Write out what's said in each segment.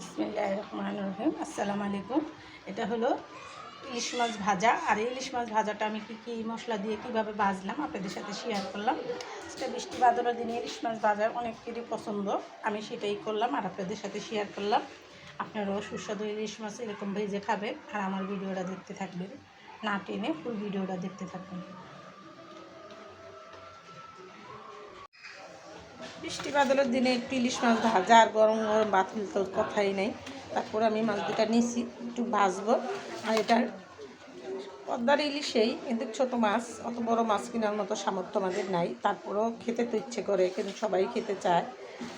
বিসমিল্লাহ রহমান রহিম আসসালামু আলাইকুম। এটা হলো ইলিশ মাছ ভাজা। আর ইলিশ মাছ ভাজাটা আমি কী কী মশলা দিয়ে কীভাবে ভাজলাম আপনাদের সাথে শেয়ার করলাম। সেটা বৃষ্টি বাদলের দিনে ইলিশ মাছ ভাজা অনেকেরই পছন্দ। আমি সেটাই করলাম আর আপনাদের সাথে শেয়ার করলাম। আপনারাও সুস্বাদু ইলিশ মাছ এরকম ভেজে খাবেন। আর আমার ভিডিওটা দেখতে থাকবেন। না টেনে ফুল ভিডিওটা দেখতে থাকবেন বৃষ্টি বাদলের দিনে একটু ইলিশ মাছ ভাজা আর গরম গরম ভাত তো কথাই নেই। তারপর আমি মাছ দুটা নিয়েছি, একটু ভাজবো। আর এটার পদ্মার ইলিশেই, কিন্তু ছোট মাছ, অত বড় মাছ কেনার মতো সামর্থ্য আমাদের নাই। তারপরেও খেতে তো ইচ্ছে করে, কিন্তু সবাই খেতে চায়।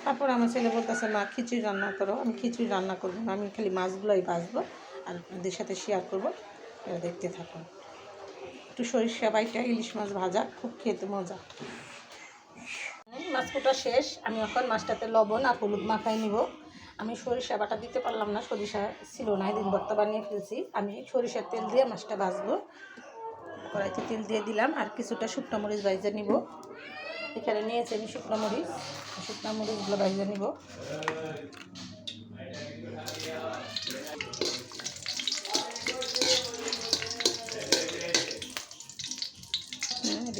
তারপর আমার ছেলে বলতেছে, মা, খিচুড়ি রান্না করো। আমি খিচুড়ি রান্না করব না, আমি খালি মাছগুলোই ভাজবো আর আপনাদের সাথে শেয়ার করব। দেখতে থাকুন। একটু সরিষা বাইটা, ইলিশ মাছ ভাজা, খুব খেতে মজা। মাছ কোটা শেষ। আমি এখন মাছটাতে লবণ আর হলুদ মাখাই নিব। আমি সরিষা বাটা দিতে পারলাম না, সরিষা ছিল না দিন ভর্তা বানিয়ে ফেলছি। আমি সরিষার তেল দিয়ে মাছটা ভাজবো। কড়াইতে তেল দিয়ে দিলাম আর কিছুটা শুকনো মরিচ ভাইজে নিব। এখানে নিয়েছি আমি শুকনো মরিচ। শুকনো মরিচগুলো ভাইজে নিব।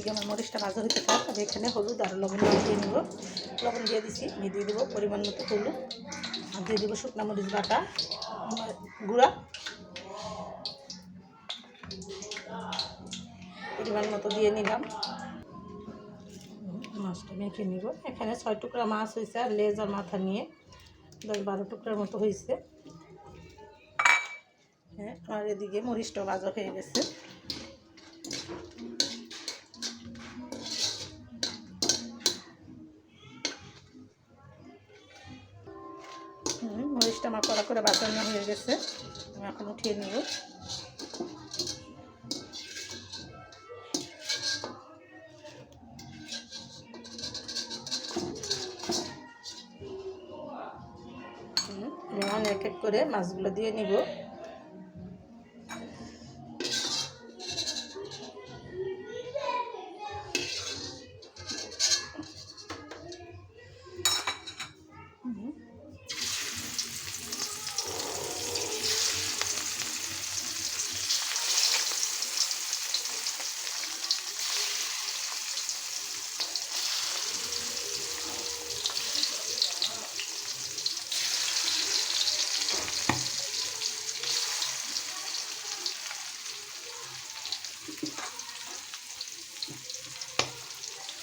এদিকে আমার মরিচটা ভাজা হইতে থাক, আর এখানে হলুদ আর লবণ দিয়ে নিব লবণ দিয়ে দিছি আমি দিয়ে দেবো পরিমাণ মতো হলুদ। আর দিয়ে দেবো শুকনা মরিচ বাটা গুঁড়া। পরিমাণ মতো দিয়ে নিলাম। মাছটা মেখে নিব। এখানে ছয় টুকরা মাছ হয়েছে আর লেজ আর মাথা নিয়ে দশ বারো টুকরার মতো হয়েছে হ্যাঁ আর এদিকে মরিচটা ভাজা হয়ে গেছে। আমার কড়া করে বাঁচানো হয়ে গেছে। আমি এখন উঠিয়ে নিব। এক এক করে মাছগুলো দিয়ে নিব।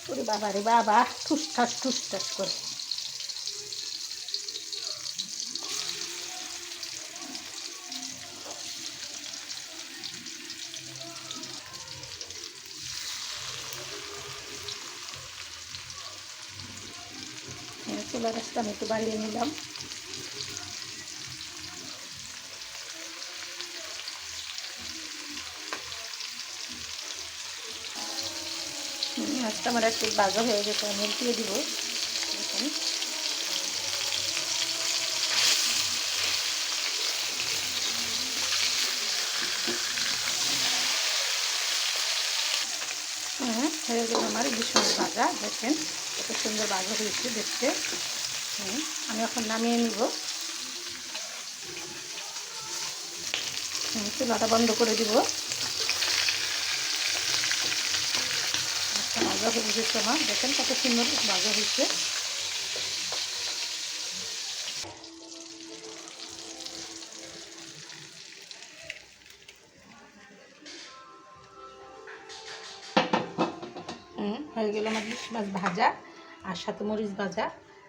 ওরে বাবা রে বাবা ঠুস ঠাস ঠুস ঠাস করে। হ্যাঁ, চুলা গাছটা আমি একটু বাড়িয়ে নিলাম। মাছটা আমার একটু বাজা হয়ে গেছে আমি উল্টিয়ে দিব। হুম, হয়ে গেল আমার মাছ ভাজা দেখেন কত সুন্দর ভাজা হয়েছে দেখতে। আমি এখন নামিয়ে নিব। চুলাটা বন্ধ করে দিব মাছটা ভাজা হয়ে গেছে আমার দেখেন কত সুন্দর ভাজা হয়েছে। হয়ে গেল আমার ইলিশ মাছ ভাজা আর সাথে মরিচ ভাজা।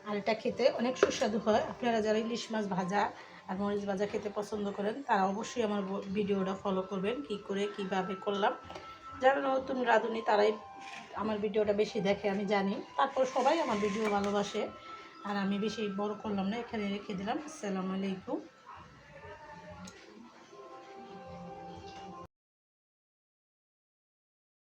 আর এটা খেতে অনেক সুস্বাদু হয়। আপনারা যারা ইলিশ মাছ ভাজা আর মরিচ ভাজা খেতে পছন্দ করেন, তারা অবশ্যই আমার ভিডিওটা ফলো করবেন, কি করে, কীভাবে করলাম। যারা নতুন রাঁধুনি, তারাই আমার ভিডিওটা বেশি দেখে, আমি জানি। তারপর সবাই আমার ভিডিও ভালোবাসে, আর আমি বেশি বড় করলাম না, এখানে রেখে দিলাম। আসসালামু আলাইকুম।